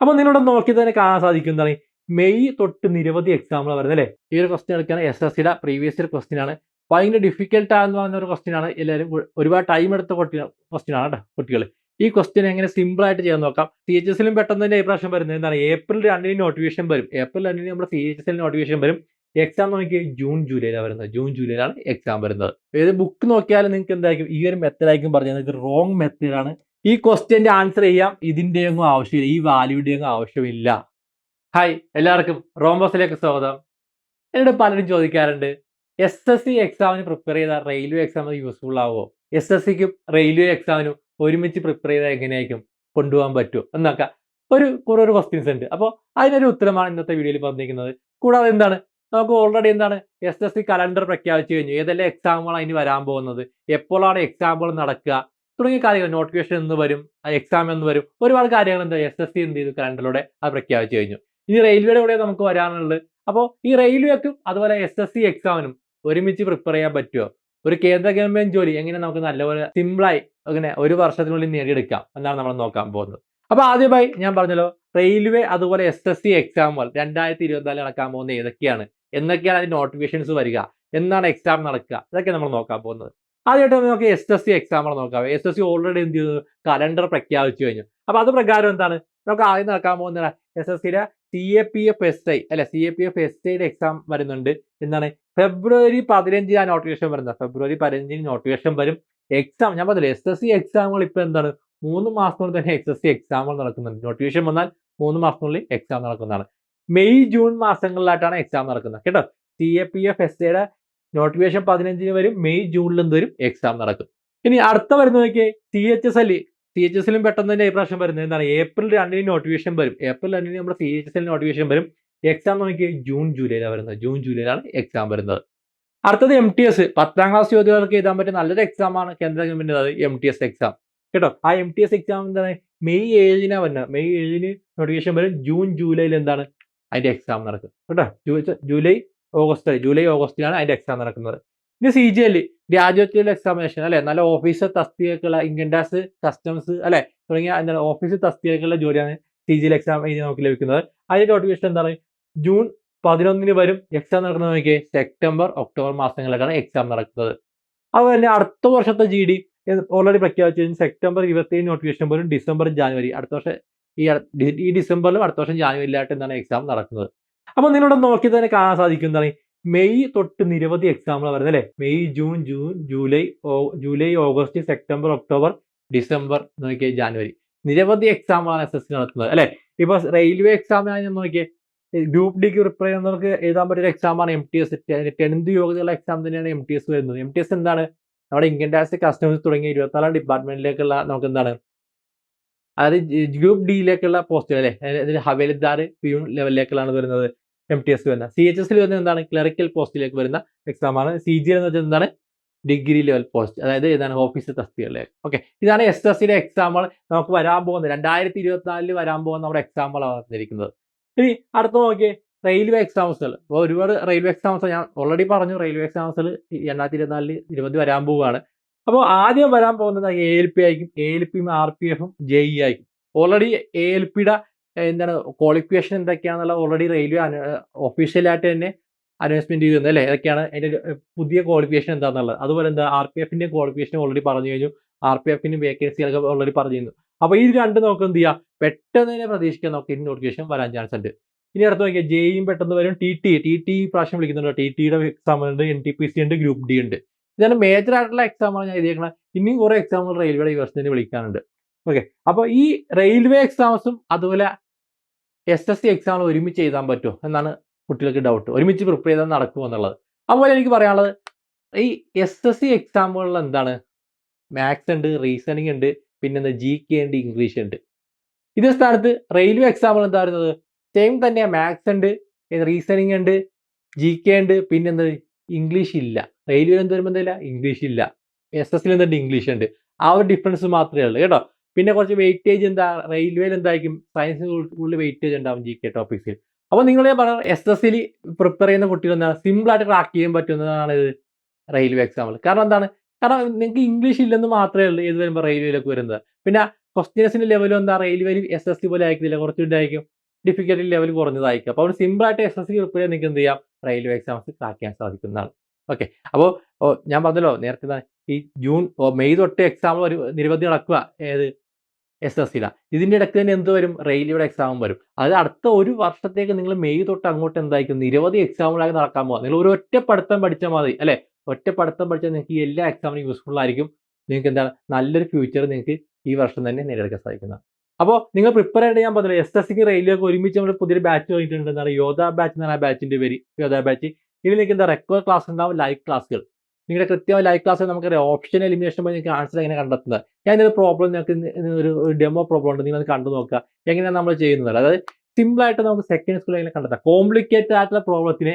അപ്പോൾ നിങ്ങളുടെ നോക്കി തന്നെ കാണാൻ സാധിക്കും. എന്താണ്? മെയ് തൊട്ട് നിരവധി എക്സാമ്പിൾ വരുന്നത് അല്ലേ? ഈ ഒരു ക്വസ്റ്റ്യൻ എടുക്കാൻ എസ് എസ് സിയുടെ പ്രീവിയസ് ഇയർ ക്വസ്റ്റ്യൻ ആണ് ഭയങ്കര ഡിഫിക്കൽട്ട് ആണെന്ന് പറഞ്ഞ ഒരു ക്വസ്റ്റ്യൻ ആണ്. എല്ലാവരും ഒരുപാട് ടൈം എടുത്ത ക്വസ്റ്റ്യൻ ആണ് കേട്ടോ കുട്ടികൾ. ഈ ക്വസ്റ്റ്യൻ എങ്ങനെ സിമ്പിൾ ആയിട്ട് ചെയ്യാൻ നോക്കാം? സി എച്ച് എസിലും പെട്ടെന്ന് തന്നെ പ്രാവശ്യം വരുന്നത് എന്താണ്? ഏപ്രിൽ രണ്ടിന് നോട്ടിഫിക്കേഷൻ വരും. ഏപ്രിൽ രണ്ടിന് നമ്മുടെ സി എച്ച് എസിൽ നോട്ടിഫിക്കേഷൻ വരും എക്സാം നോക്കി ജൂൺ ജൂലൈയിലാണ് വരുന്നത്. ജൂൺ ജൂലൈയിലാണ് എക്സാം വരുന്നത്. ഏത് ബുക്ക് നോക്കിയാലും നിങ്ങൾക്ക് എന്തായിരിക്കും? ഈ ഒരു മെത്തേഡ് ആയിരിക്കും പറഞ്ഞത്. ഇത് റോങ് മെത്തേഡാണ് ഈ ക്വസ്റ്റ്യന്റെ ആൻസർ ചെയ്യാം. ഇതിന്റെയൊന്നും ആവശ്യമില്ല. ഈ വാല്യൂടെയൊന്നും ആവശ്യമില്ല. ഹായ് എല്ലാവർക്കും റോംബസിലേക്ക് സ്വാഗതം. എന്നോട് പലരും ചോദിക്കാറുണ്ട് എസ് എസ് സി എക്സാമിന് പ്രിപ്പയർ ചെയ്താൽ റെയിൽവേ എക്സാമിന് യൂസ്ഫുൾ ആവുമോ എസ് എസ് സിക്കും റെയിൽവേ എക്സാമിനും ഒരുമിച്ച് പ്രിപ്പയർ ചെയ്താൽ എങ്ങനെയായിരിക്കും കൊണ്ടുപോകാൻ പറ്റുമോ എന്നൊക്കെ ഒരു കുറേ ഒരു ക്വസ്റ്റ്യൻസ് ഉണ്ട്. അപ്പോൾ അതിനൊരു ഉത്തരമാണ് ഇന്നത്തെ വീഡിയോയിൽ പറഞ്ഞിരിക്കുന്നത്. കൂടാതെ എന്താണ്? നമുക്ക് ഓൾറെഡി എന്താണ്? എസ് എസ് സി കലണ്ടർ പ്രഖ്യാപിച്ചു കഴിഞ്ഞു. ഏതെല്ലാം എക്സാമുകളാണ് ഇനി വരാൻ പോകുന്നത്? എപ്പോഴാണ് എക്സാമുകൾ നടക്കുക? തുടങ്ങിയ കാര്യങ്ങൾ നോട്ടിഫിക്കേഷൻ എന്ന് വരും എക്സാം എന്ന് വരും. ഒരുപാട് കാര്യങ്ങൾ എന്താ എസ് എസ് സി എന്ത് ചെയ്തു കലണ്ടറിലൂടെ അത് പ്രഖ്യാപിച്ചു കഴിഞ്ഞു. ഇനി റെയിൽവേയുടെ കൂടെ നമുക്ക് വരാനുള്ളത് അപ്പോൾ ഈ റെയിൽവേക്കും അതുപോലെ എസ് എസ് സി എക്സാമിനും ഒരുമിച്ച് പ്രിപ്പയർ ചെയ്യാൻ പറ്റുമോ ഒരു കേന്ദ്ര ഗവൺമെന്റ് ജോലി എങ്ങനെ നമുക്ക് നല്ലപോലെ സിമ്പിളായി അങ്ങനെ ഒരു വർഷത്തിനുള്ളിൽ നേടിയെടുക്കാം എന്നാണ് നമ്മൾ നോക്കാൻ പോകുന്നത്. അപ്പോൾ ആദ്യമായി ഞാൻ പറഞ്ഞല്ലോ റെയിൽവേ അതുപോലെ എസ് എസ് സി എക്സാമുകൾ രണ്ടായിരത്തി ഇരുപത്തിനാലിൽ നടക്കാൻ പോകുന്നത് ഏതൊക്കെയാണ്? എന്നൊക്കെയാണ് അതിന്റെ നോട്ടിഫിക്കേഷൻസ് വരിക. എന്നാണ് എക്സാം നടക്കുക. ഇതൊക്കെ നമ്മൾ നോക്കാൻ പോകുന്നത്. ആദ്യമായിട്ട് നമുക്ക് എസ് എസ് സി എക്സാമ്പിൾ നോക്കാം. എസ് എസ് സി ഓൾറെഡി എന്ത് ചെയ്തു? കലണ്ടർ പ്രഖ്യാപിച്ചു കഴിഞ്ഞു. അപ്പൊ അത് പ്രകാരം എന്താണ്? നമുക്ക് ആദ്യം നടക്കാൻ പോകുന്ന എസ് എസ് സിയുടെ C A P F S I അല്ലെ? C A P F S ഐയുടെ എക്സാം വരുന്നുണ്ട്. എന്താണ്? ഫെബ്രുവരി പതിനഞ്ചിന് ആ നോട്ടിഫിക്കേഷൻ വരുന്നത്. ഫെബ്രുവരി പതിനഞ്ചിന് നോട്ടിഫിക്കേഷൻ വരും. എക്സാം ഞാൻ പറഞ്ഞില്ല എസ് എസ് സി എക്സാമുകൾ ഇപ്പൊ എന്താണ്? മൂന്ന് മാസത്തിനുള്ളിൽ തന്നെ എസ് എസ് സി എക്സാമുകൾ നടക്കുന്നുണ്ട്. നോട്ടിഫിക്കേഷൻ വന്നാൽ മൂന്ന് മാസത്തിനുള്ളിൽ എക്സാം നടക്കുന്നതാണ്. മെയ് ജൂൺ മാസങ്ങളിലായിട്ടാണ് എക്സാം നടക്കുന്നത്. കേട്ടോ? C A P F S ഐയുടെ നോട്ടിഫിക്കേഷൻ പതിനഞ്ചിന് വരും മെയ് ജൂണിൽ എന്ത് വരും എക്സാം നടക്കും. ഇനി അടുത്ത വരുന്നത് നോക്കിയേ C H S L C H എസിലും പെട്ടെന്ന് തന്നെ പ്രാവശ്യം വരുന്നത് എന്താണ്? ഏപ്രിൽ രണ്ടിന് നോട്ടിഫിക്കേഷൻ വരും. ഏപ്രിൽ രണ്ടിന് നമ്മുടെ C H S L notification വരും. എക്സാം നോക്കിയാൽ ജൂൺ ജൂലൈയിലാണ് വരുന്നത്. ജൂൺ ജൂലൈയിലാണ് എക്സാം വരുന്നത്. അടുത്തത് എം ടി എസ് പത്താം ക്ലാസ് ചോദ്യങ്ങൾക്ക് എഴുതാൻ പറ്റിയ നല്ലൊരു എക്സാമാണ് കേന്ദ്ര ഗവൺമെന്റ് അത് എം ടി എസ് എക്സാം കേട്ടോ? ആ എം ടി എസ് എക്സാം എന്താണ്? മെയ് ഏഴിനാണ് വരുന്നത്. മെയ് ഏഴിന് നോട്ടിഫിക്കേഷൻ വരും. ജൂൺ ജൂലൈയിൽ എന്താണ്? അതിന്റെ എക്സാം നടക്കും. കേട്ടോ? ജൂലൈ ഓഗസ്റ്റ് ജൂലൈ ഓഗസ്റ്റിലാണ് അതിന്റെ എക്സാം നടക്കുന്നത്. ഇനി C G L graduate examination അല്ലെ? നല്ല ഓഫീസർ തസ്തികക്കുള്ള ഇൻകം ടാക്സ് കസ്റ്റംസ് അല്ലെ? തുടങ്ങിയ എന്താണ് ഓഫീസ് തസ്തികക്കുള്ള ജോലിയാണ് സി ജി എൽ എക്സാം എഴുതി നമുക്ക് ലഭിക്കുന്നത്. അതിന്റെ നോട്ടിഫിക്കേഷൻ എന്താണ്? ജൂൺ പതിനൊന്നിന് വരും എക്സാം നടക്കുന്നത് നോക്കിയേ. സെപ്റ്റംബർ ഒക്ടോബർ മാസങ്ങളിലാണ് എക്സാം നടക്കുന്നത്. അതുപോലെ തന്നെ അടുത്ത വർഷത്തെ ജി ഡി ഓൾറെഡി പ്രഖ്യാപിച്ചു കഴിഞ്ഞാൽ സെപ്റ്റംബർ ഇരുപത്തി ഏഴ് നോട്ടിഫിക്കേഷൻ പോലും ഡിസംബർ ജാനുവരി. അടുത്ത വർഷം ഈ ഈ ഡിസംബറിലും അടുത്ത വർഷം ജാനുവരിയിലായിട്ട് എന്താണ് എക്സാം നടക്കുന്നത്. അപ്പോൾ നിങ്ങളുടെ നോക്കി തന്നെ കാണാൻ സാധിക്കും എന്താണ്? മെയ് തൊട്ട് നിരവധി എക്സാമ്പിൾ വരുന്നത് അല്ലേ? May June June July July August September October December നോക്കിയ ജാനുവരി. നിരവധി എക്സാമുകളാണ് എസ് എസ് സി നടത്തുന്നത് അല്ലേ? ഇപ്പൊ റെയിൽവേ എക്സാമിനായി ഞാൻ നോക്കിയേ ഗ്രൂപ്പ് ഡിക്ക് പ്രിപ്പയർ ചെയ്യുന്നവർക്ക് എഴുതാൻ പറ്റിയ എക്സാമാണ് എം ടി എസ് ടെൻത്ത് യോഗ്യതയുള്ള എക്സാം തന്നെയാണ് എം ടി എസ് വരുന്നത്. എം ടി എസ് എന്താണ്? നമ്മുടെ ഇൻകം ടാക്സ് കസ്റ്റംസ് തുടങ്ങിയ ഇരുപത്തിനാലാം ഡിപ്പാർട്ട്മെന്റിലേക്കുള്ള നമുക്ക് എന്താണ്? അതായത് ഗ്രൂപ്പ് ഡിയിലേക്കുള്ള പോസ്റ്റുകൾ അല്ലേ? അതായത് ഹവേലിദാർ പ്യൂൺ ലെവലിലേക്കുള്ളതാണ് വരുന്നത്. എം ടി എസ് വരുന്ന. സി എച്ച് എസിൽ വരുന്ന എന്താണ്? ക്ലറിക്കൽ പോസ്റ്റിലേക്ക് വരുന്ന എക്സാമാണ് സി ജി എന്ന് വെച്ചാൽ എന്താണ്? ഡിഗ്രി ലെവൽ പോസ്റ്റ് അതായത് ഏതാണ്? ഓഫീസ് തസ്തികളിലേക്ക് ഓക്കെ ഇതാണ് എസ് എസ് സിയുടെ എക്സാമുകൾ നമുക്ക് വരാൻ പോകുന്നത്. രണ്ടായിരത്തി ഇരുപത്തിനാലിൽ വരാൻ പോകുന്ന നമ്മുടെ എക്സാമുകളാണ് വന്നിരിക്കുന്നത്. ഇനി അടുത്ത നോക്കിയേ. റെയിൽവേ എക്സാംസുകൾ അപ്പോൾ ഒരുപാട് റെയിൽവേ എക്സാംസ് ഞാൻ ഓൾറെഡി പറഞ്ഞു റെയിൽവേ എക്സാംസുകൾ രണ്ടായിരത്തി ഇരുപത്തിനാലിൽ ഇരുപത് വരാൻ പോവുകയാണ്. അപ്പോൾ ആദ്യം വരാൻ പോകുന്നത് എ എൽ പി ആയിരിക്കും. എ എൽ പിയും ആർ പി എഫും ജെ ഇ ആയിരിക്കും. ഓൾറെഡി എ എൽ പിയുടെ എന്താണ് ക്വാളിഫിക്കേഷൻ എന്തൊക്കെയാണെന്നുള്ള ഓൾറെഡി റെയിൽവേ ഒഫീഷ്യലായിട്ട് തന്നെ അനൗൺസ്മെന്റ് ചെയ്തിരുന്നത് അല്ലേ? ഇതൊക്കെയാണ് അതിന്റെ പുതിയ ക്വാളിഫിക്കേഷൻ എന്താണെന്നുള്ളത് അതുപോലെ എന്താ ആർ പി എഫിന്റെ ക്വാളിഫിക്കേഷൻ ഓൾറെഡി പറഞ്ഞു കഴിഞ്ഞു. ആർ പി എഫിന് വേക്കൻസികളൊക്കെ ഓൾറെഡി പറഞ്ഞിരുന്നു അപ്പൊ ഈ രണ്ട് നമുക്ക് എന്ത് ചെയ്യാം? പെട്ടെന്ന് തന്നെ പ്രതീക്ഷിക്കാൻ നമുക്ക് ഇനി നോട്ടിഫിക്കേഷൻ വരാൻ ചാൻസ് ഉണ്ട്. ഇനി അടുത്ത് നോക്കിയാൽ ജെയും പെട്ടെന്ന് വരും. ടി ടി ടി ടി പ്രാവശ്യം വിളിക്കുന്നുണ്ട് ടി ടിയുടെ എക്സാം ഉണ്ട് എൻ ടി പി സി ഉണ്ട് ഗ്രൂപ്പ് ഡി ഉണ്ട്. ഇതാണ് മേജർ ആയിട്ടുള്ള എക്സാമാണ് ഞാൻ എഴുതിയേക്കുന്നത് ഇനിയും കുറെ എക്സാമുകൾ റെയിൽവേയുടെ ഈ വിളിക്കാനുണ്ട്. ഓക്കെ അപ്പോൾ ഈ റെയിൽവേ എക്സാംസും അതുപോലെ എസ് എസ് സി എക്സാം ഒരുമിച്ച് എഴുതാൻ പറ്റുമോ എന്നാണ് കുട്ടികൾക്ക് ഡൗട്ട് ഒരുമിച്ച് പ്രിപ്പയർ ചെയ്താൽ നടക്കുമോ എന്നുള്ളത്. അതുപോലെ എനിക്ക് പറയാനുള്ളത് ഈ എസ് എസ് സി എക്സാമുകളിൽ എന്താണ്? മാത്സ് ഉണ്ട് റീസണിങ് ഉണ്ട് പിന്നെ എന്താ ജി കെ ഉണ്ട് ഇംഗ്ലീഷ് ഉണ്ട്. ഇതേ സ്ഥാനത്ത് റെയിൽവേ എക്സാമ്പിൾ എന്താ പറയുന്നത് സെയിം തന്നെ മാത്സ് ഉണ്ട് റീസണിങ് ഉണ്ട് ജി കെ ഉണ്ട് പിന്നെ എന്താ ഇംഗ്ലീഷ് ഇല്ല. റെയിൽവേ എന്ത് വരുമ്പോൾ എന്തില്ല ഇംഗ്ലീഷ് ഇല്ല. എസ് എസ് എന്തുണ്ട്? ഇംഗ്ലീഷ് ഉണ്ട്. ആ ഒരു ഡിഫറൻസ് മാത്രമേ ഉള്ളൂ കേട്ടോ? പിന്നെ കുറച്ച് വെയിറ്റേജ് എന്താ റെയിൽവേയിൽ എന്തായിരിക്കും? സയൻസിന് കൂടുതൽ വെയിറ്റേജ് ഉണ്ടാവും ജി കെ ടോപ്പിക്സിൽ അപ്പോൾ നിങ്ങൾ പറഞ്ഞ എസ് എസ് സിയിൽ പ്രിപ്പയർ ചെയ്യുന്ന കുട്ടികൾ എന്താണ് സിമ്പിൾ ആയിട്ട് ട്രാക്ക് ചെയ്യാൻ പറ്റുന്നതാണ് ഇത് റെയിൽവേ എക്സാമ്പിൾ കാരണം എന്താണ്? കാരണം നിങ്ങൾക്ക് ഇംഗ്ലീഷ് ഇല്ലെന്ന് മാത്രമേ ഉള്ളൂ ഏത് വരുമ്പോൾ റെയിൽവേയിലേക്ക് വരുന്നത്. പിന്നെ ക്വസ്റ്റ്യൻസിന്റെ ലെവലും എന്താ? റെയിൽവേയിൽ എസ് എസ് സി പോലെ ആയിരിക്കില്ല കുറച്ചുണ്ടായിരിക്കും ഡിഫിക്കൽട്ടി ലെവൽ കുറഞ്ഞതായിരിക്കും. അപ്പോൾ സിമ്പിൾ ആയിട്ട് എസ് എസ് സി പ്രിപ്പയർ ചെയ്യാൻ നിങ്ങൾക്ക് എന്ത് ചെയ്യാം? റെയിൽവേ എക്സാംസ് ക്രാക്ക് ചെയ്യാൻ സാധിക്കുന്നതാണ്. ഓക്കെ അപ്പോൾ ഞാൻ പറഞ്ഞല്ലോ നേരത്തെ ഈ ജൂൺ മെയ് തൊട്ട് എക്സാം ഒരു നിരവധി നടക്കുക. ഏത്? എസ് എസ് സിയിലാണ് ഇതിന്റെ ഇടയ്ക്ക് തന്നെ എന്ത് വരും? റെയിൽവേയുടെ എക്സാമും വരും. അത് അടുത്ത ഒരു വർഷത്തേക്ക് നിങ്ങൾ മെയ് തൊട്ട് അങ്ങോട്ട് എന്തായിരിക്കും? നിരവധി എക്സാമുകളായി നടക്കാൻ പോകാം നിങ്ങൾ ഒരു ഒറ്റ പഠിത്തം പഠിച്ചാൽ മതി അല്ലെ? ഒറ്റ പഠിത്തം പഠിച്ചാൽ നിങ്ങൾക്ക് ഈ എല്ലാ എക്സാമിനും യൂസ്ഫുൾ ആയിരിക്കും. നിങ്ങൾക്ക് എന്താണ്? നല്ലൊരു ഫ്യൂച്ചർ നിങ്ങൾക്ക് ഈ വർഷം തന്നെ നേടിയെടുക്കാൻ സാധിക്കുന്നത് അപ്പോൾ നിങ്ങൾ പ്രിപ്പയർ ചെയ്യേണ്ട ഞാൻ പറഞ്ഞില്ല എസ് എസ് സിക്ക് റെയിൽവേക്ക് ഒരുമിച്ച് നമ്മൾ പുതിയൊരു ബാച്ച് കഴിഞ്ഞിട്ടുണ്ട് എന്താണ്? യോധ ബാച്ച് എന്നാണ് ആ ബാച്ചിന്റെ പേര്. യോധ ബാച്ച് ഇതിൽ നിങ്ങൾക്ക് എന്താ? റെക്കോർഡ് ക്ലാസ് ഉണ്ടാവും ലൈവ് ക്ലാസ്സുകൾ നിങ്ങളുടെ കൃത്യമായ ലൈവ് ക്ലാസ് നമുക്ക് ഓപ്ഷൻ എലിമിനേഷൻ പോയി നിങ്ങൾക്ക് ആൻസർ എങ്ങനെ കണ്ടെത്തുന്നത്? ഇതിന് പ്രോബ്ലം നിങ്ങൾക്ക് ഒരു ഡെമോ പ്രോബ്ലം ഉണ്ട്. നിങ്ങൾ കണ്ടു നോക്കുക. എങ്ങനെയാണ് നമ്മൾ ചെയ്യുന്നത്? അതായത് സിമ്പിളായിട്ട് നമുക്ക് സെക്കൻഡ് സ്കൂളിൽ എങ്ങനെ കണ്ടെത്താം? കോംപ്ലിക്കേറ്റഡ് ആയിട്ടുള്ള പ്രോബ്ലത്തിനെ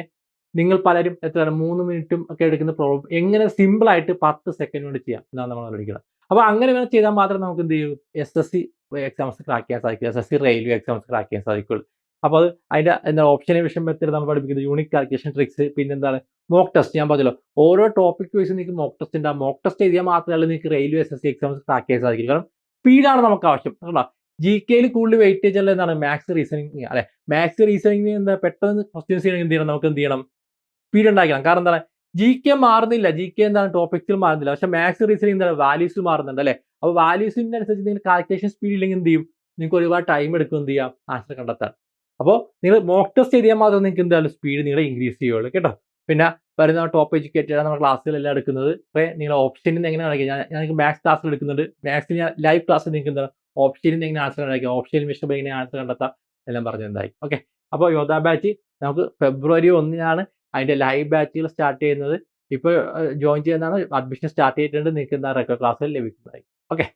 നിങ്ങൾ പലരും എത്രയാണ് മൂന്ന് മിനിറ്റും ഒക്കെ എടുക്കുന്ന പ്രോബ്ലം എങ്ങനെ സിമ്പിളായിട്ട് പത്ത് സെക്കൻഡ് കൊണ്ട് ചെയ്യാം? എന്നാണ് നമ്മൾ പഠിക്കുന്നത് അപ്പോൾ അങ്ങനെ വേണം ചെയ്താൽ മാത്രം നമുക്ക് എന്ത് ചെയ്യും? S S C exams crack ചെയ്യാൻ സാധിക്കും. S S C railway exams crack ചെയ്യാൻ സാധിക്കുള്ളൂ. അപ്പോൾ അത് അതിന്റെ എന്താ ഓപ്ഷനെ വിഷയം മെത്തേഡ് നമ്മൾ പഠിപ്പിക്കുന്നത് യൂണിക് കാൽക്കുലേഷൻ ട്രിക്സ് പിന്നെ എന്താണ് മോക്ക് ടെസ്റ്റ് ഞാൻ പറഞ്ഞല്ലോ. ഓരോ ടോപ്പിക് വൈസ് നിങ്ങൾക്ക് മോക്ക് ടെസ്റ്റ് ഉണ്ട് ആ മോക്ക് ടെസ്റ്റ് എഴുതിയാൽ മാത്രമല്ല നിങ്ങൾക്ക് railway S S C exams crack ചെയ്യാൻ സാധിക്കും കാരണം സ്പീഡാണ് നമുക്ക് ആവശ്യം. കേട്ടോ ജി കെയിൽ കൂടുതൽ വെയിറ്റേജ് ഉള്ള എന്താണ്? മാത്സ് റീസണിങ് അല്ലെ? മാത്സ് റീസണിങ് എന്താ പെട്ടെന്ന് ക്വസ്റ്റ്യൻസ് ചെയ്യണമെങ്കിൽ എന്ത് ചെയ്യണം? നമുക്ക് എന്ത് ചെയ്യണം? സ്പീഡ് ഉണ്ടാക്കണം. കാരണം എന്താണ്? ജി കെ മാറുന്നില്ല. ജി കെ എന്താണ്? ടോപ്പിക്സിൽ മാറുന്നില്ല. പക്ഷെ മാത്സ് റീസണിങ് എന്താണ്? വാല്യൂസ് മാറുന്നുണ്ട് അല്ലെ? അപ്പോൾ വാല്യൂസിന്റെ അനുസരിച്ച് നിങ്ങൾ കാൽക്കുലേഷൻ സ്പീഡ് ഇല്ലെങ്കിൽ എന്ത് ചെയ്യും? നിങ്ങൾക്ക് ഒരുപാട് ടൈം എടുക്കും എന്ത് ചെയ്യാം? ആൻസർ കണ്ടെത്താൻ. അപ്പോൾ നിങ്ങൾ മോക്ക് ടെസ്റ്റ് ചെയ്താൽ മാത്രം നിങ്ങൾക്ക് എന്തായാലും സ്പീഡ് നിങ്ങൾ ഇൻക്രീസ് ചെയ്യുള്ളൂ കേട്ടോ? പിന്നെ വരുന്ന ടോപ്പ് എഡ്യൂക്കേറ്റഡ് ആണ് നമ്മുടെ ക്ലാസ്സുകളെല്ലാം എടുക്കുന്നത് അപ്പോൾ നിങ്ങൾ ഓപ്ഷനിൽ എങ്ങനെ കാണിക്കുക ഞാൻ ഞാൻ മാത്സ് ക്ലാസ്സിൽ എടുക്കുന്നുണ്ട്. മാത്സിൽ ഞാൻ ലൈവ് ക്ലാസ് നിങ്ങൾക്ക് എന്താണ് ഓപ്ഷനിൽ എങ്ങനെ ആൻസർ കണ്ടാക്കുക ഓപ്ഷനിൽ മിഷൻ എങ്ങനെ ആൻസർ കണ്ടെത്താം? എല്ലാം എന്തായി ഓക്കെ അപ്പോൾ യോധ ബാച്ച് നമുക്ക് ഫെബ്രുവരി ഒന്നിനാണ് അതിന്റെ ലൈവ് ബാച്ചുകൾ സ്റ്റാർട്ട് ചെയ്യുന്നത്. ഇപ്പോൾ ജോയിൻ ചെയ്യുന്നതാണ് അഡ്മിഷൻ സ്റ്റാർട്ട് ചെയ്തിട്ടുണ്ട്. നിങ്ങൾക്ക് എന്താ റെക്കോർഡ് ക്ലാസ്സുകൾ ലഭിക്കുന്നതായി. ഓക്കെ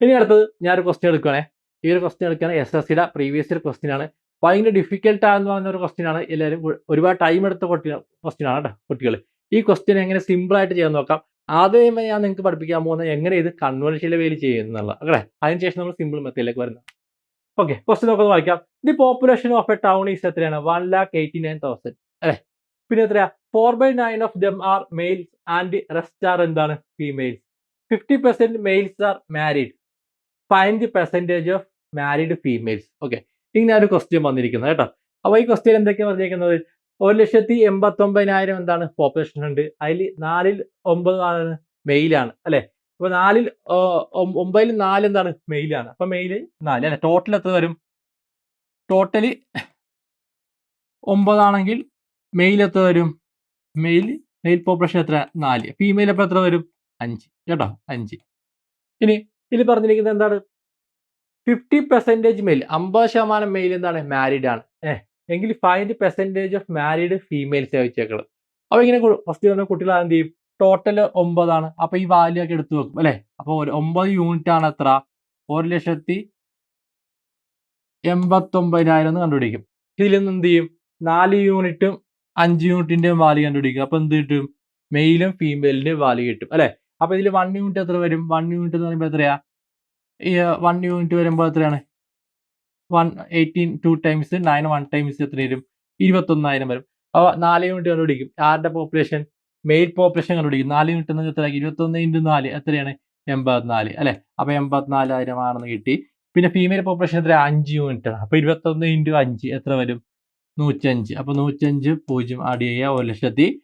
ഇനി അടുത്തത് ഞാനൊരു ക്വസ്റ്റ്യൻ എടുക്കുകയാണെ ഈ ഒരു ക്വസ്റ്റ്യൻ എടുക്കുകയാണ് എസ് എസ് സിയുടെ പ്രീവിയസ് ഇയർ ക്വസ്റ്റ്യൻ ആണ്. ഭയങ്കര ഡിഫിക്കൽട്ട് ആണെന്ന് പറഞ്ഞ ഒരു ക്വസ്റ്റ്യൻ ആണ്. എല്ലാവരും ഒരുപാട് ടൈം എടുത്ത ക്വസ്റ്റ്യൻ ആണ് കേട്ടോ കുട്ടികൾ ഈ ക്വസ്റ്റ്യൻ എങ്ങനെ സിമ്പിളായിട്ട് ചെയ്യാൻ നോക്കാം. ആദ്യം ഞാൻ നിങ്ങൾക്ക് പഠിപ്പിക്കാൻ പോകുന്നത് എങ്ങനെ ഇത് കൺവെൻഷനിലെ വേലി ചെയ്യുന്നുള്ള അല്ലേ? അതിനുശേഷം നമ്മൾ സിമ്പിൾ മെത്തേഡിലേക്ക് വരുന്നത്. ഓക്കെ ക്വസ്റ്റ്യൻ നോക്കുന്നത് വായിക്കാം. The population of a town is എത്രയാണ്? One lakh eighty nine thousand അല്ലേ? പിന്നെ എത്രയാ? Four by nine of them are males and rest are എന്താണ്? Females fifty percent males are married find the percentage of married females okay ഇങ്ങനെ ഒരു question വന്നിരിക്കുന്നത് കേട്ടോ. അപ്പോൾ ഈ ക്വസ്റ്റ്യൻ എന്തൊക്കെയാണ് പറഞ്ഞിരിക്കുന്നത് ഒരു ലക്ഷത്തി എൺപത്തി ഒമ്പതിനായിരം എന്താണ് പോപ്പുലേഷൻ ഉണ്ട്? അതിൽ നാലിൽ ഒമ്പത് മെയിലാണ് അല്ലെ? അപ്പൊ നാലിൽ ഒമ്പതിൽ നാല് എന്താണ് മെയിലാണ് അപ്പൊ മെയിൽ നാല് അല്ലെ? ടോട്ടൽ എത്ര വരും? ടോട്ടൽ ഒമ്പതാണെങ്കിൽ മെയിൽ എത്ര വരും? മെയിൽ മെയിൽ പോപ്പുലേഷൻ എത്ര? നാല്. ഫീമെയിൽ അപ്പോൾ എത്ര വരും? അഞ്ച്. കേട്ടോ? അഞ്ച്. ഇനി ഇതിൽ പറഞ്ഞിരിക്കുന്നത് എന്താണ്? ഫിഫ്റ്റി പെർസെന്റേജ് മെയിൽ അമ്പത് ശതമാനം മെയിൽ എന്താണ്? മാരീഡ് ആണ്. ഏഹ് എങ്കിൽ find percentage of married females വെച്ചേക്കുന്നത് അപ്പോൾ ഇങ്ങനെ ഫസ്റ്റ് പറഞ്ഞ കുട്ടികൾ എന്ത് ചെയ്യും? ടോട്ടൽ ഒമ്പതാണ് അപ്പോൾ ഈ വാല്യൂ ഒക്കെ എടുത്തു വെക്കും അല്ലേ? അപ്പോൾ ഒരു ഒമ്പത് യൂണിറ്റ് ആണ് എത്ര? ഒരു ലക്ഷത്തി എൺപത്തൊമ്പതിനായിരം എന്ന് കണ്ടുപിടിക്കും. ഇതിൽ നിന്ന് എന്ത് ചെയ്യും? നാല് യൂണിറ്റും അഞ്ച് യൂണിറ്റിന്റെയും വാല്യൂ കണ്ടുപിടിക്കും. അപ്പോൾ എന്ത് കിട്ടും? മെയിലും ഫീമെയിലിന്റെയും വാല്യൂ കിട്ടും അല്ലേ? അപ്പോൾ ഇതിൽ വൺ യൂണിറ്റ് എത്ര വരും? വൺ യൂണിറ്റ് എന്ന് പറയുമ്പോൾ എത്രയാ? ഈ വൺ യൂണിറ്റ് വരുമ്പോൾ എത്രയാണ്? One eighteen two times nine one times എത്ര വരും ഇരുപത്തൊന്നായിരം വരും. അപ്പോൾ നാല് യൂണിറ്റ് കണ്ടുപിടിക്കും. ആരുടെ പോപ്പുലേഷൻ മെയിൽ പോപ്പുലേഷൻ കണ്ടുപിടിക്കും. നാല് യൂണിറ്റ് എന്ന് എത്ര ഇരുപത്തൊന്ന് ഇന്റു നാല്. എത്രയാണ്? എൺപത്തിനാല്. അല്ലേ? അപ്പോൾ എൺപത്തിനാലായിരം ആണെന്ന് കിട്ടി. പിന്നെ ഫീമെയിൽ പോപ്പുലേഷൻ എത്ര അഞ്ച് യൂണിറ്റ് ആണ്. അപ്പോൾ ഇരുപത്തൊന്ന് ഇന്റു അഞ്ച് എത്ര വരും? നൂറ്റഞ്ച്. അപ്പോൾ നൂറ്റഞ്ച് പൂജ്യം ആഡ് ചെയ്യുക ഒരു ലക്ഷത്തി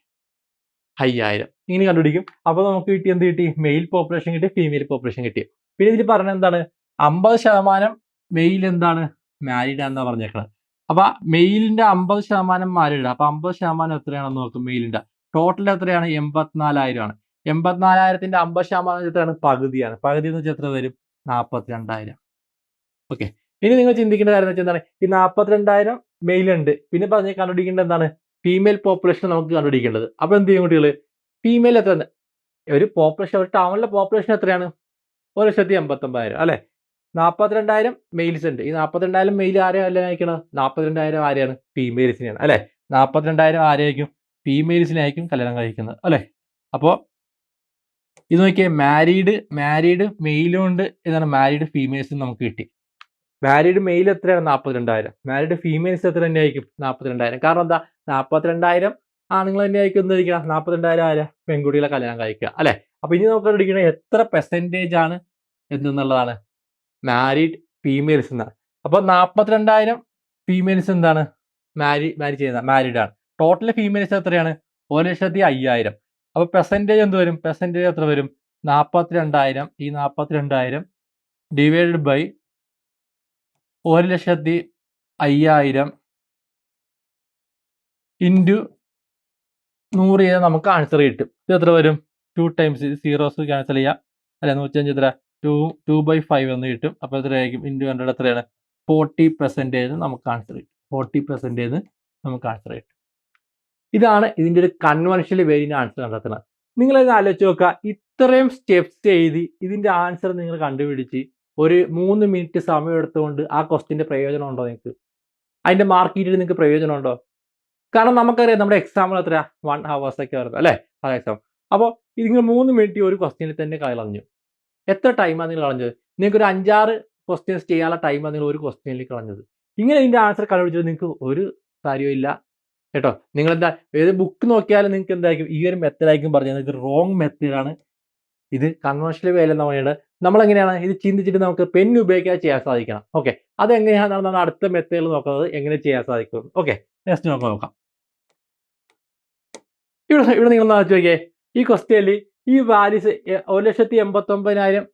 അയ്യായിരം. ഇങ്ങനെ കണ്ടുപിടിക്കും. അപ്പോൾ നമുക്ക് കിട്ടി എന്ത് കിട്ടി? മെയിൽ പോപ്പുലേഷൻ കിട്ടി ഫീമെയിൽ പോപ്പുലേഷൻ കിട്ടി. പിന്നെ ഇതിൽ പറഞ്ഞ എന്താണ്? അമ്പത് ശതമാനം മെയിൽ എന്താണ്? മാരീഡ് എന്നാ പറഞ്ഞേക്കണത് അപ്പൊ മെയിലിന്റെ അമ്പത് ശതമാനം മാരീഡ് അപ്പൊ അമ്പത് ശതമാനം എത്രയാണെന്ന് നോക്കും മെയിലിന്റെ. ടോട്ടൽ എത്രയാണ്? എൺപത്തിനാലായിരം ആണ് എൺപത്തിനാലായിരത്തിന്റെ അമ്പത് ശതമാനം എത്രയാണ്? പകുതിയാണ്. പകുതി എന്ന് വെച്ചാൽ എത്ര വരും? നാൽപ്പത്തിരണ്ടായിരം ഓക്കെ. ഇനി നിങ്ങൾ ചിന്തിക്കേണ്ട കാര്യം വെച്ചാൽ എന്താണ്? ഈ നാൽപ്പത്തിരണ്ടായിരം മെയിൽ ഉണ്ട് പിന്നെ പറഞ്ഞ് കണ്ടുപിടിക്കേണ്ടത് എന്താണ്? ഫീമെയിൽ പോപ്പുലേഷൻ നമുക്ക് കണ്ടുപിടിക്കേണ്ടത്. അപ്പൊ എന്ത് ചെയ്യും കുട്ടികൾ ഫീമെയിൽ എത്ര ഒരു പോപ്പുലേഷൻ ഒരു ടൗണിലെ പോപ്പുലേഷൻ എത്രയാണ്? ഒരു ലക്ഷത്തി എൺപത്തൊമ്പതിനായിരം അല്ലെ? നാൽപ്പത്തിരണ്ടായിരം മെയിൽസ് ഉണ്ട്. ഈ നാൽപ്പത്തിരണ്ടായിരം മെയിൽ കല്യാണം കഴിക്കണം നാൽപ്പത്തിരണ്ടായിരം ആരെയാണ്? ഫീമെയിൽസിനെയാണ് അല്ലെ? നാൽപ്പത്തിരണ്ടായിരം ആരെയായിരിക്കും ഫീമെയിൽസിനായിരിക്കും കല്യാണം കഴിക്കുന്നത് അല്ലെ? അപ്പോൾ ഇത് നോക്കിയാൽ മാരീഡ് മാരീഡ് മെയിലും ഉണ്ട് എന്നാണ് മാരീഡ് ഫീമെയിൽസും നമുക്ക് കിട്ടി. മാരീഡ് മെയിൽ എത്രയാണ്? നാൽപ്പത്തിരണ്ടായിരം മാരീഡ് ഫീമെയിൽസ് എത്ര തന്നെയായിരിക്കും? നാൽപ്പത്തിരണ്ടായിരം കാരണം എന്താ? നാൽപ്പത്തിരണ്ടായിരം ആണുങ്ങൾ തന്നെ ആയിരിക്കും എന്തായിരിക്കണം നാൽപ്പത്തിരണ്ടായിരം ആരാ പെൺകുട്ടികളെ കല്യാണം കഴിക്കുക അല്ലെ? അപ്പൊ ഇനി നമുക്ക് കണ്ടുപിടിക്കണത് എത്ര പെർസെന്റേജ് ആണ് എന്നുള്ളതാണ് മാരീഡ് ഫീമെയിൽസ് എന്നാണ്. അപ്പോൾ നാൽപ്പത്തിരണ്ടായിരം ഫീമെയിൽസ് എന്താണ്? മാരി മാരി ചെയ്യുന്ന മാരീഡ് ആണ്. ടോട്ടൽ ഫീമെയിൽസ് എത്രയാണ്? ഒരു ലക്ഷത്തി അയ്യായിരം. അപ്പോൾ പെർസെന്റേജ് എന്ത് വരും? പെർസെന്റേജ് എത്ര വരും? നാൽപ്പത്തിരണ്ടായിരം ഈ നാൽപ്പത്തിരണ്ടായിരം ഡിവൈഡഡ് ബൈ ഒരു ലക്ഷത്തി അയ്യായിരം ഇന്റു നൂറ് ചെയ്താൽ നമുക്ക് ആൻസർ കിട്ടും. ഇത് എത്ര വരും? ടു ടൈംസ് സീറോസ് ക്യാൻസൽ ചെയ്യാം. അല്ലെ നൂറ്റഞ്ച് എത്ര? ടു ടു ബൈ ഫൈവ് എന്ന് കിട്ടും. അപ്പോൾ എത്രയായിരിക്കും? ഇന്റു ഹൺഡ്രഡ് എത്രയാണ്? ഫോർട്ടി പെർസെന്റേജ് നമുക്ക് ആൻസർ കിട്ടും. ഫോർട്ടി പെർസെന്റേജ് നമുക്ക് ആൻസർ കിട്ടും. ഇതാണ് ഇതിന്റെ ഒരു കൺവെൻഷണൽ വേരിന്റെ ആൻസർ കണ്ടെത്തുന്നത് നിങ്ങളിത് ആലോചിച്ച് നോക്കുക. ഇത്രയും സ്റ്റെപ്സ് എഴുതി ഇതിന്റെ ആൻസർ നിങ്ങൾ കണ്ടുപിടിച്ച് ഒരു മൂന്ന് മിനിറ്റ് സമയം എടുത്തുകൊണ്ട് ആ ക്വസ്റ്റിന്റെ പ്രയോജനം ഉണ്ടോ നിങ്ങൾക്ക്? അതിന്റെ മാർക്ക് നിങ്ങൾക്ക് പ്രയോജനം ഉണ്ടോ? കാരണം നമുക്കറിയാം നമ്മുടെ എക്സാമ്പിൾ എത്ര വൺ ഹവേഴ്സ് ഒക്കെ വരുന്നത് അല്ലേ? അത് എക്സാം അപ്പോൾ നിങ്ങൾ മൂന്ന് മിനിറ്റ് ഒരു ക്വസ്റ്റ്യനിൽ തന്നെ കളഞ്ഞു. എത്ര ടൈമാണ് നിങ്ങൾ കളഞ്ഞത്? നിങ്ങൾക്ക് ഒരു അഞ്ചാറ് ക്വസ്റ്റ്യൻസ് ചെയ്യാനുള്ള ടൈമാണ് നിങ്ങൾ ഒരു ക്വസ്റ്റ്യനിൽ കളഞ്ഞത്. ഇങ്ങനെ ഇതിന്റെ ആൻസർ കണ്ടുപിടിച്ചത് നിങ്ങൾക്ക് ഒരു കാര്യമില്ല കേട്ടോ? നിങ്ങൾ എന്താ ഏത് ബുക്ക് നോക്കിയാലും നിങ്ങൾക്ക് എന്തായിരിക്കും? ഈ ഒരു മെത്തേഡായിരിക്കും പറഞ്ഞത്. ഇത് റോങ് മെത്തേഡാണ് ഇത് കൺവെൻഷണൽ വേല എന്ന് പറയുന്നത്. നമ്മളെങ്ങനെയാണ്? ഇത് ചിന്തിച്ചിട്ട് നമുക്ക് പെൻ ഉപയോഗിക്കാതെ ചെയ്യാൻ സാധിക്കണം. ഓക്കെ അതെങ്ങനെയാണ് നമ്മൾ അടുത്ത മെത്തേഡിൽ നോക്കുന്നത്. എങ്ങനെ ചെയ്യാൻ സാധിക്കും. ഓക്കെ നെക്സ്റ്റ് നമുക്ക് നോക്കാം. ഇവിടെ ഇവിടെ നിങ്ങൾ ഒന്ന് നോക്കിയേ. ഈ ക്വസ്റ്റ്യനിൽ ഈ വാല്യൂസ് ഒരു ലക്ഷത്തി എൺപത്തൊമ്പതിനായിരം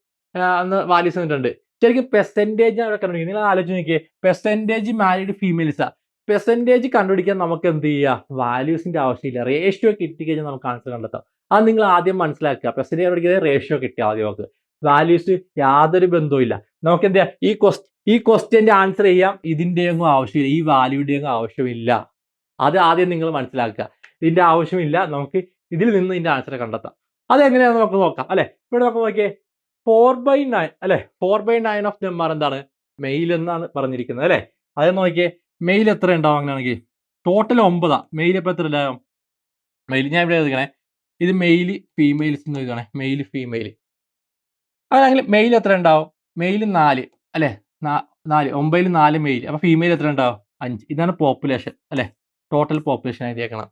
അന്ന് വാല്യൂസ് വന്നിട്ടുണ്ട്. ശരിക്കും പെർസെന്റേജ് അവിടെ കണ്ടുപിടിക്കുക നിങ്ങൾ ആലോചിച്ച് നോക്കിയേ. പെർസെന്റേജ് മാരീഡ് ഫീമെയിൽസാ പെർസെന്റേജ് കണ്ടുപിടിക്കാൻ നമുക്ക് എന്ത് ചെയ്യുക വാല്യൂസിന്റെ ആവശ്യമില്ല. റേഷ്യോ കിട്ടി കഴിഞ്ഞാൽ നമുക്ക് ആൻസർ കണ്ടെത്താം. അത് നിങ്ങൾ ആദ്യം മനസ്സിലാക്കുക. പെർസെന്റേജ് കണ്ടുപിടിക്കുന്നത് റേഷ്യോ കിട്ടിയ ആദ്യം നമുക്ക്. വാല്യൂസ് യാതൊരു ബന്ധവും ഇല്ല. നമുക്ക് എന്ത് ചെയ്യാം? ഈ ക്വസ്റ്റ് ഈ ക്വസ്റ്റ്യന്റെ ആൻസർ ചെയ്യാം. ഇതിന്റെയൊന്നും ആവശ്യമില്ല. ഈ വാല്യൂടെയൊന്നും ആവശ്യമില്ല. അത് ആദ്യം നിങ്ങൾ മനസ്സിലാക്കുക. ഇതിന്റെ ആവശ്യമില്ല. നമുക്ക് ഇതിൽ നിന്ന് ഇതിന്റെ ആൻസർ കണ്ടെത്താം. അതെങ്ങനെയാണെന്ന് നമുക്ക് നോക്കാം അല്ലെ? ഇവിടെ നമുക്ക് നോക്കിയേ ഫോർ ബൈ നയൻ അല്ലെ? ഫോർ ബൈ നയൻ ഓഫ് നെമ്മാർ എന്താണ്? മെയിൽ എന്നാണ് പറഞ്ഞിരിക്കുന്നത് അല്ലെ? അത് നോക്കിയേ മെയിൽ എത്ര ഉണ്ടാവും അങ്ങനെയാണെങ്കിൽ? ടോട്ടൽ ഒമ്പതാ. മെയിൽ എപ്പോൾ എത്ര ഉണ്ടാവും? മെയിൽ ഞാൻ ഇവിടെ എഴുതുകണേ ഇത് മെയിൽ ഫീമെയിൽസ് എന്ന് എഴുതുകയാണ് മെയിൽ ഫീമെയിൽ അങ്ങനെയാണെങ്കിൽ മെയിൽ എത്ര ഉണ്ടാവും? മെയിൽ നാല് അല്ലെ? നാല് ഒമ്പതിൽ നാല് മെയിൽ അപ്പൊ ഫീമെയിൽ എത്ര ഉണ്ടാവും? അഞ്ച്. ഇതാണ് പോപ്പുലേഷൻ അല്ലെ? ടോട്ടൽ പോപ്പുലേഷൻ എഴുതിയേക്കണം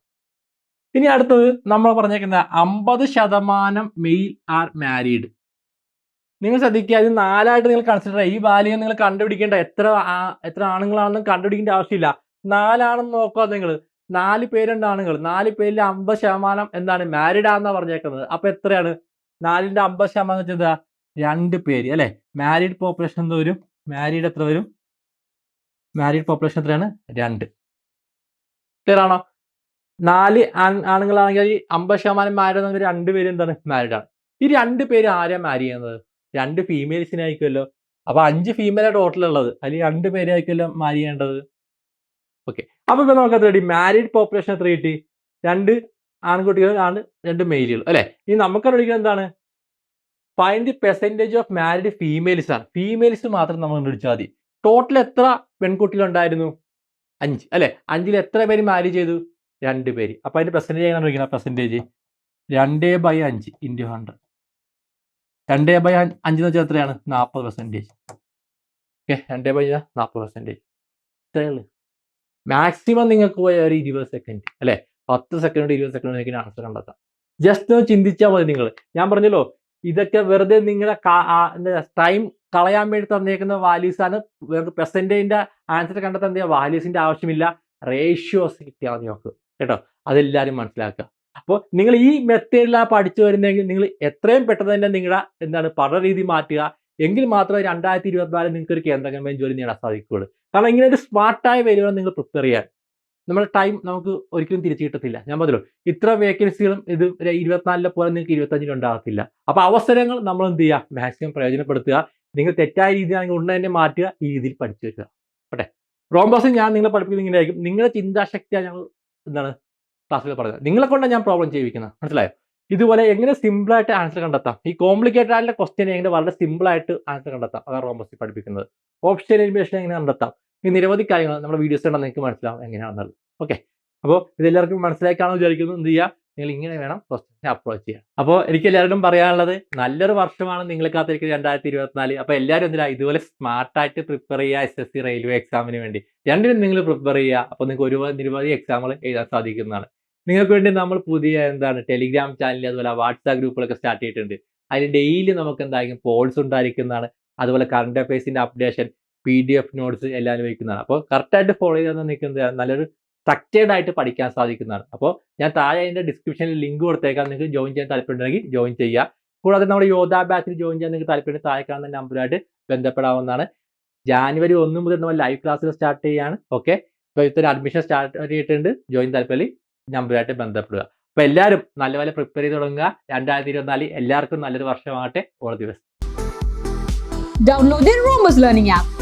ഇനി അടുത്തത് നമ്മൾ പറഞ്ഞേക്കുന്ന അമ്പത് ശതമാനം മെയിൽ ആർ മാരീഡ്. നിങ്ങൾ ശ്രദ്ധിക്കുക ഇത് നാലായിട്ട് നിങ്ങൾ കൺസിഡർ ചെയ്യുക. ഈ വാല്യൂ നിങ്ങൾ കണ്ടുപിടിക്കേണ്ട എത്ര എത്ര ആണുങ്ങളാണെന്ന് കണ്ടുപിടിക്കേണ്ട ആവശ്യമില്ല. നാലാണെന്ന് നോക്കുക നിങ്ങൾ നാല് പേരുണ്ട് ആണുങ്ങൾ നാല് പേരിൽ അമ്പത് ശതമാനം എന്താണ് മാരീഡ് ആണെന്നാണ് പറഞ്ഞേക്കുന്നത്. അപ്പൊ എത്രയാണ്? നാലിന്റെ അമ്പത് ശതമാനം വെച്ചാൽ രണ്ട് പേര് അല്ലെ? മാരീഡ് പോപ്പുലേഷൻ എന്ത് വരും? മാരീഡ് എത്ര വരും? മാരീഡ് പോപ്പുലേഷൻ എത്രയാണ്? രണ്ട്. ക്ലിയർ ആണോ? നാല് ആണുങ്ങളാണെങ്കിൽ അമ്പത് ശതമാനം മാരീഡ് എന്ന് രണ്ട് പേര് എന്താണ്? മാരിഡ് ആണ്. ഈ രണ്ട് പേര് ആരാ മാരി ചെയ്യുന്നത്? രണ്ട് ഫീമെയിൽസിനായിരിക്കുമല്ലോ അപ്പൊ അഞ്ച് ഫീമെയിലാണ് ടോട്ടൽ ഉള്ളത്. അതിൽ രണ്ട് പേരായിരിക്കുമല്ലോ മാരി ചെയ്യേണ്ടത്. ഓക്കെ അപ്പൊ ഇപ്പൊ നമുക്ക് എത്ര മാരീഡ് പോപ്പുലേഷൻ എത്ര കിട്ടി? രണ്ട് ആൺകുട്ടികൾ ആണ് രണ്ട് മെയിലുകൾ അല്ലെ? ഇനി നമുക്ക് കണ്ടുപിടിക്കുന്നത് എന്താണ്? Find the percentage of married females ആണ്. ഫീമെയിൽസ് മാത്രം നമ്മൾ കണ്ടുപിടിച്ചാൽ മതി. ടോട്ടൽ എത്ര പെൺകുട്ടികൾ ഉണ്ടായിരുന്നു അഞ്ച്. അല്ലെ? അഞ്ചിൽ എത്ര പേര് മാരി ചെയ്തു? രണ്ട് പേര്. അപ്പൊ അതിന്റെ പെർസെന്റേജ് എങ്ങനെ വയ്ക്കണം പെർസെന്റേജ് രണ്ടേ ബൈ അഞ്ച് ഇന്റു ഹൺഡ്രഡ് രണ്ടേ ബൈ അഞ്ച് എന്ന് വെച്ചാൽ എത്രയാണ്? നാൽപ്പത് പെർസെന്റേജ് ഓക്കെ രണ്ടേ ബൈ നാൽപ്പത് പെർസെന്റേജ് ഇത്രയുള്ളൂ മാക്സിമം നിങ്ങൾക്ക് പോയ ഒരു ഇരുപത് സെക്കൻഡ് അല്ലേ? പത്ത് സെക്കൻഡ് ഇരുപത് സെക്കൻഡ് നിങ്ങൾക്ക് ആൻസർ കണ്ടെത്താം. ജസ്റ്റ് ഒന്ന് ചിന്തിച്ചാൽ മതി നിങ്ങൾ. ഞാൻ പറഞ്ഞല്ലോ ഇതൊക്കെ വെറുതെ നിങ്ങളുടെ ടൈം കളയാൻ വേണ്ടി തന്നേക്കുന്ന വാല്യൂസ് ആണ്. വെറുതെ പെർസെന്റേജിന്റെ ആൻസർ കണ്ടെത്താൻ എന്ത് വാല്യൂസിന്റെ ആവശ്യമില്ല. റേഷ്യോസ് കിട്ടിയാൽ മതി നോക്ക് കേട്ടോ? അതെല്ലാവരും മനസ്സിലാക്കുക. അപ്പോൾ നിങ്ങൾ ഈ മെത്തേഡിലാണ് പഠിച്ചു വരുന്നതെങ്കിൽ നിങ്ങൾ എത്രയും പെട്ടെന്ന് തന്നെ നിങ്ങളുടെ എന്താണ് പഠന രീതി മാറ്റുക. എങ്കിൽ മാത്രമേ രണ്ടായിരത്തി ഇരുപത്തിനാല് നിങ്ങൾക്ക് ഒരു കേന്ദ്ര ഗവൺമെന്റ് ജോലി നേടാൻ സാധിക്കുകയുള്ളൂ. കാരണം ഇങ്ങനെ ഒരു സ്മാർട്ടായ വരികൾ നിങ്ങൾ പ്രിപ്പയർ ചെയ്യാൻ നമ്മുടെ ടൈം നമുക്ക് ഒരിക്കലും തിരിച്ചു കിട്ടത്തില്ല. ഞാൻ പറഞ്ഞു ഇത്ര വേക്കൻസികളും ഇത് ഇരുപത്തിനാലിലെ പോലെ നിങ്ങൾക്ക് ഇരുപത്തഞ്ചിന് ഉണ്ടാകത്തില്ല. അപ്പോൾ അവസരങ്ങൾ നമ്മൾ എന്ത് ചെയ്യുക? മാക്സിമം പ്രയോജനപ്പെടുത്തുക. നിങ്ങൾ തെറ്റായ രീതിയാണെങ്കിൽ ഉടനെ തന്നെ മാറ്റുക. ഈ രീതിയിൽ പഠിച്ചു വെക്കുക. ഓട്ടെ റോംബോസ് ഞാൻ നിങ്ങളെ പഠിപ്പിക്കുന്നത് ഇങ്ങനെയായിരിക്കും. നിങ്ങളുടെ ചിന്താശക്തിയാണ് ഞങ്ങൾ എന്താണ് ക്ലാസ്സിൽ പറഞ്ഞത്. നിങ്ങളെ കൊണ്ടാണ് ഞാൻ പ്രോബ്ലം ചെയ്യിക്കുന്നത് മനസ്സിലായോ? ഇതുപോലെ എങ്ങനെ സിമ്പിളായിട്ട് ആൻസർ കണ്ടെത്താം. ഈ കോംപ്ലിക്കേറ്റഡ് ആയിട്ടുള്ള ക്വസ്റ്റ്യൻ എങ്ങനെ വളരെ സിമ്പിളായിട്ട് ആൻസർ കണ്ടെത്താം. അതാണ് റോമസി പഠിപ്പിക്കുന്നത്. ഓപ്ഷൻ എലിമിനേഷൻ എങ്ങനെ കണ്ടെത്താം? ഈ നിരവധി കാര്യങ്ങൾ നമ്മുടെ വീഡിയോസ് കണ്ടാൽ നിങ്ങൾക്ക് മനസ്സിലാവും എങ്ങനെയാണെന്നുള്ളത്. ഓക്കെ അപ്പോൾ ഇതെല്ലാവർക്കും മനസ്സിലാക്കാണെന്ന് വിചാരിക്കുന്നു. എന്ത് ചെയ്യുക? നിങ്ങൾ ഇങ്ങനെ വേണം ക്വസ്റ്റ്യനെ അപ്രോച്ച് ചെയ്യാൻ. അപ്പോൾ എനിക്ക് എല്ലാവരോടും പറയാനുള്ളത് നല്ലൊരു വർഷമാണ് നിങ്ങൾ കാത്തിരിക്കുന്നത് രണ്ടായിരത്തി ഇരുപത്തിനാല് അപ്പോൾ എല്ലാവരും എന്തിനാ ഇതുപോലെ സ്മാർട്ടായിട്ട് പ്രിപ്പയർ ചെയ്യുക എസ് എസ് സി റെയിൽവേ എക്സാമിന് വേണ്ടി. രണ്ടിനും നിങ്ങൾ പ്രിപ്പയർ ചെയ്യുക. അപ്പോൾ നിങ്ങൾക്ക് ഒരുപാട് നിരവധി എക്സാമുകൾ എഴുതാൻ സാധിക്കുന്നതാണ്. നിങ്ങൾക്ക് വേണ്ടി നമ്മൾ പുതിയ എന്താണ് ടെലിഗ്രാം ചാനൽ അതുപോലെ വാട്സാപ്പ് ഗ്രൂപ്പുകളൊക്കെ സ്റ്റാർട്ട് ചെയ്തിട്ടുണ്ട്. അതിൽ ഡെയിലി നമുക്ക് എന്തായിരിക്കും പോൾസ് ഉണ്ടായിരിക്കുന്നതാണ്. അതുപോലെ current അഫയേഴ്സിന്റെ updation P D F notes എല്ലാം ലഭിക്കുന്നതാണ് അപ്പോൾ കറക്റ്റായിട്ട് ഫോളോ ചെയ്താൽ നിൽക്കുന്നത് നല്ലൊരു സ്ട്രക്ചേർഡ് ആയിട്ട് പഠിക്കാൻ സാധിക്കുന്നതാണ്. അപ്പോൾ ഞാൻ താഴെ അതിന്റെ ഡിസ്ക്രിപ്ഷനിൽ ലിങ്ക് കൊടുത്തേക്കാം. നിങ്ങൾക്ക് ജോയിൻ ചെയ്യാൻ താല്പര്യമുണ്ടെങ്കിൽ ജോയിൻ ചെയ്യുക. കൂടാതെ നമ്മുടെ യോധ ബാച്ചിൽ ജോയിൻ ചെയ്യാൻ നിങ്ങൾക്ക് താല്പര്യം താഴെ കാണുന്ന നമ്പറുമായിട്ട് ബന്ധപ്പെടാവുന്നതാണ്. ജാനുവരി ഒന്ന് മുതൽ നമ്മൾ ലൈവ് ക്ലാസ്സുകൾ സ്റ്റാർട്ട് ചെയ്യുകയാണ്. ഓക്കെ ഇപ്പോൾ ഇത്തരം അഡ്മിഷൻ സ്റ്റാർട്ട് ചെയ്തിട്ടുണ്ട് ജോയിൻ താല്പര്യം നമ്പറുമായിട്ട് ബന്ധപ്പെടുക. അപ്പോൾ എല്ലാവരും നല്ലപോലെ പ്രിപ്പയർ ചെയ്ത് തുടങ്ങുക. രണ്ടായിരത്തി ഇരുപത്തിനാല് എല്ലാവർക്കും നല്ലൊരു വർഷമാകട്ടെ. ഓൾ ദിവസം Download the Rumors Learning app.